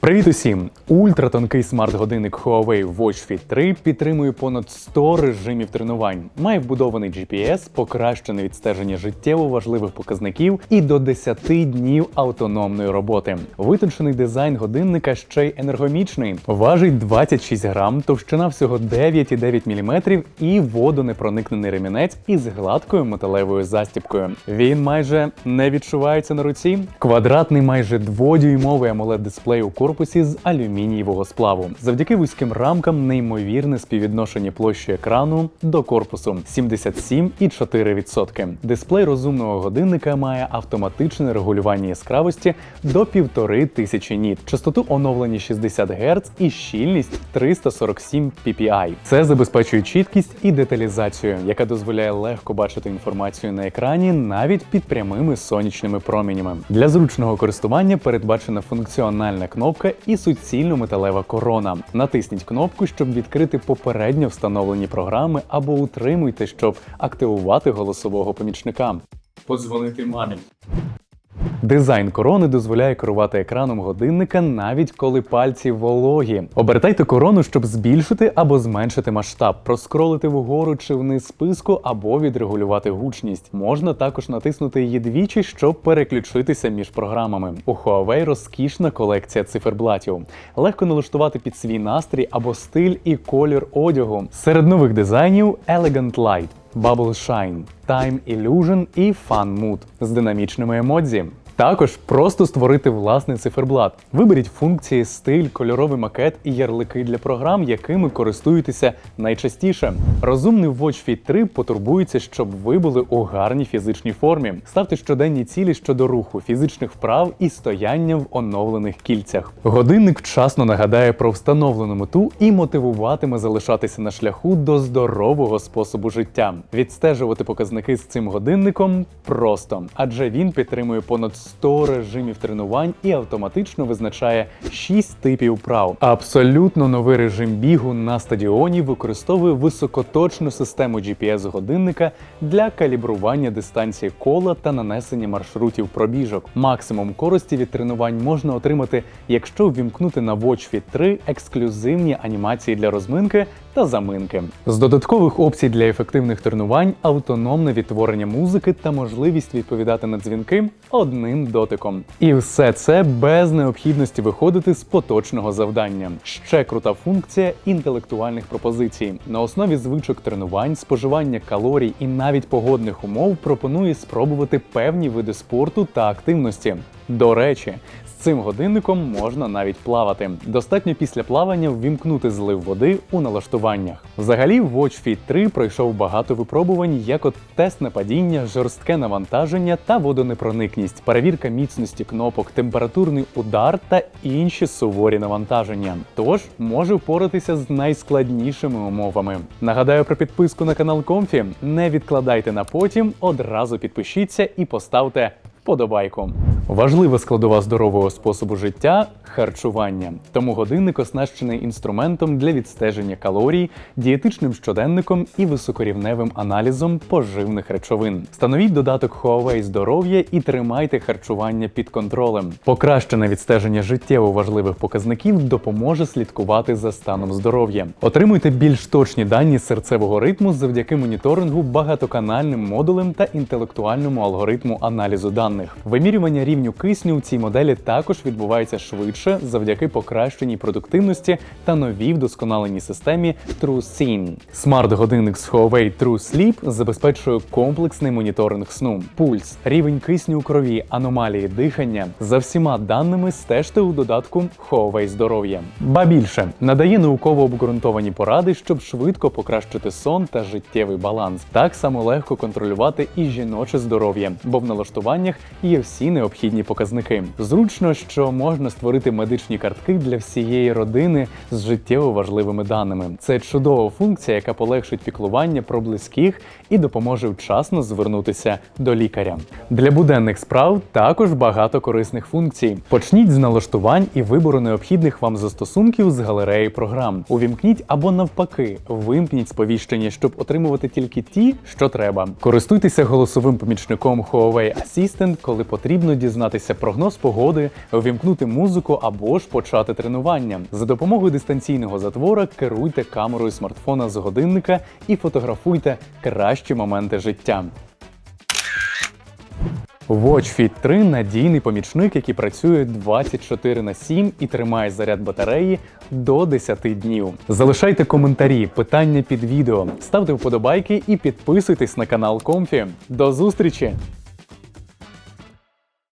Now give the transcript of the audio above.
Привіт усім! Ультратонкий смарт-годинник Huawei Watch Fit 3 підтримує понад 100 режимів тренувань, має вбудований GPS, покращене відстеження життєво важливих показників і до 10 днів автономної роботи. Витончений дизайн годинника ще й енергомічний, важить 26 грам, товщина всього 9,9 мм і водонепроникнений ремінець із гладкою металевою застібкою. Він майже не відчувається на руці. Квадратний майже дводюймовий amoled дисплей у корпусі з алюмінієвого сплаву. Завдяки вузьким рамкам неймовірне співвідношення площі екрану до корпусу 77,4%. Дисплей розумного годинника має автоматичне регулювання яскравості до 1500 ніт, частоту оновлення 60 Гц і щільність 347 ppi. Це забезпечує чіткість і деталізацію, яка дозволяє легко бачити інформацію на екрані навіть під прямими сонячними промінями. Для зручного користування передбачена функціональна кнопка і суцільно металева корона. Натисніть кнопку, щоб відкрити попередньо встановлені програми, або утримуйте, щоб активувати голосового помічника. Подзвонити мамі. Дизайн корони дозволяє керувати екраном годинника навіть коли пальці вологі. Обертайте корону, щоб збільшити або зменшити масштаб, проскролити вгору чи вниз списку або відрегулювати гучність. Можна також натиснути її двічі, щоб переключитися між програмами. У Huawei розкішна колекція циферблатів. Легко налаштувати під свій настрій або стиль і колір одягу. Серед нових дизайнів Elegant Light, Bubble Shine, Time Illusion і Fun Mood з динамічними емодзі. Також просто створити власний циферблат. Виберіть функції, стиль, кольоровий макет і ярлики для програм, якими користуєтеся найчастіше. Розумний Watch Fit 3 потурбується, щоб ви були у гарній фізичній формі. Ставте щоденні цілі щодо руху, фізичних вправ і стояння в оновлених кільцях. Годинник вчасно нагадає про встановлену мету і мотивуватиме залишатися на шляху до здорового способу життя. Відстежувати показники з цим годинником просто, адже він підтримує понад 100 режимів тренувань і автоматично визначає 6 типів прав. Абсолютно новий режим бігу на стадіоні використовує високоточну систему GPS годинника для калібрування дистанції кола та нанесення маршрутів пробіжок. Максимум користі від тренувань можна отримати, якщо ввімкнути на Watch Fit 3 ексклюзивні анімації для розминки та заминки. З додаткових опцій для ефективних тренувань автономне відтворення музики та можливість відповідати на дзвінки одним дотиком. І все це без необхідності виходити з поточного завдання. Ще крута функція інтелектуальних пропозицій. На основі звичок тренувань, споживання калорій і навіть погодних умов пропонує спробувати певні види спорту та активності. До речі, з цим годинником можна навіть плавати. Достатньо після плавання ввімкнути злив води у налаштуваннях. Взагалі, Watch Fit 3 пройшов багато випробувань, як от тест на падіння, жорстке навантаження та водонепроникність, перевірка міцності кнопок, температурний удар та інші суворі навантаження. Тож може впоратися з найскладнішими умовами. Нагадаю про підписку на канал Комфі. Не відкладайте на потім, одразу підпишіться і поставте вподобайку. Важлива складова здорового способу життя харчування. Тому годинник оснащений інструментом для відстеження калорій, дієтичним щоденником і високорівневим аналізом поживних речовин. Встановіть додаток Huawei здоров'я і тримайте харчування під контролем. Покращене відстеження життєво важливих показників допоможе слідкувати за станом здоров'я. Отримуйте більш точні дані серцевого ритму завдяки моніторингу багатоканальним модулем та інтелектуальному алгоритму аналізу даних. Вимірювання рівню кисню в цій моделі також відбувається швидше завдяки покращеній продуктивності та новій вдосконаленій системі TrueSyn. Смарт-годинник з Huawei TrueSleep забезпечує комплексний моніторинг сну, пульс, рівень кисню у крові, аномалії дихання. За всіма даними стежте у додатку Huawei здоров'я. Ба більше надає науково обґрунтовані поради, щоб швидко покращити сон та життєвий баланс. Так само легко контролювати і жіноче здоров'я, бо в налаштуваннях є всі необхідні показники. Зручно, що можна створити медичні картки для всієї родини з життєво важливими даними. Це чудова функція, яка полегшить піклування про близьких і допоможе вчасно звернутися до лікаря. Для буденних справ також багато корисних функцій. Почніть з налаштувань і вибору необхідних вам застосунків з галереї програм. Увімкніть або навпаки, вимкніть сповіщення, щоб отримувати тільки ті, що треба. Користуйтеся голосовим помічником Huawei Assistant момент, коли потрібно дізнатися прогноз погоди, увімкнути музику або ж почати тренування. За допомогою дистанційного затвора керуйте камерою смартфона з годинника і фотографуйте кращі моменти життя. Watch Fit 3 – надійний помічник, який працює 24 на 7 і тримає заряд батареї до 10 днів. Залишайте коментарі, питання під відео, ставте вподобайки і підписуйтесь на канал Комфі. До зустрічі!